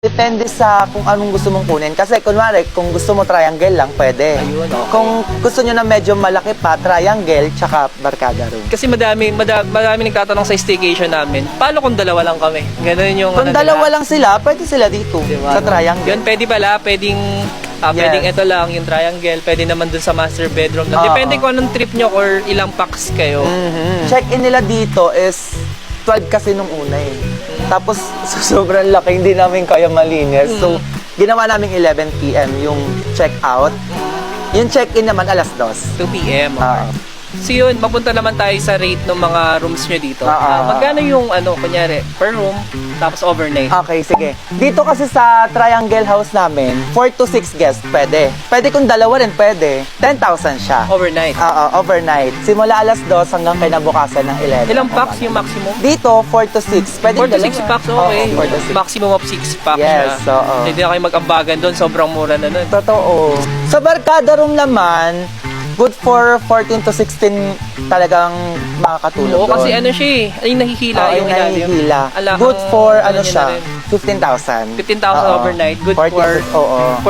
Depende sa kung anong gusto mong kunin. Kasi kunwari, kung gusto mo triangle lang, pwede. Ayun, okay. Kung gusto nyo na medyo malaki pa, triangle, tsaka barkada room. Kasi madami, madami, madami nagtatanong sa staycation namin, paano kung dalawa lang kami? Ganun yung Kung ano dalawa nila. lang sila, pwede sila dito, Diba? sa triangle. Yun, pwede pala, pwedeng, ah, Yes. pwedeng ito lang, yung triangle, pwede naman dun sa master bedroom. lang. Oo. Depende kung anong trip nyo or ilang packs kayo. Mhm. Check-in nila dito is 12 kasi nung una eh. Tapos so, sobrang laki, hindi namin kaya malinis. So, ginawa namin 11 p.m. yung check-out. Yung check-in naman alas 2. 2 p.m. Ah. So yun, mapunta naman tayo sa rate ng mga rooms nyo dito. Ah, Ah, ah. magkano yung ano, kunyari, per room, tapos overnight? Okay, sige. Dito kasi sa triangle house namin, 4 to 6 guests pwede. Pwede kung dalawa rin, pwede. 10,000 siya. Overnight. Oo, overnight. Simula alas 2 hanggang kinabukasan ng 11. Ilang packs yung maximum? Dito, 4 to 6. Pwede 4 to 6 dalawa. packs, okay. Oo, 4 to 6. Maximum of 6 packs Yes, na. oo. Hindi na kayo mag-ambagan doon, sobrang mura na nun. Totoo. Sa barkada room naman, good for 14 to 16 talagang makakatulog Oo, kasi ano siya eh, ay nahihila Oo, yung yung ilalim. nahihila. Ala, Good ang for ano ano niya siya, na rin. 15,000. 15,000 Oo. overnight. Good 14 for oo.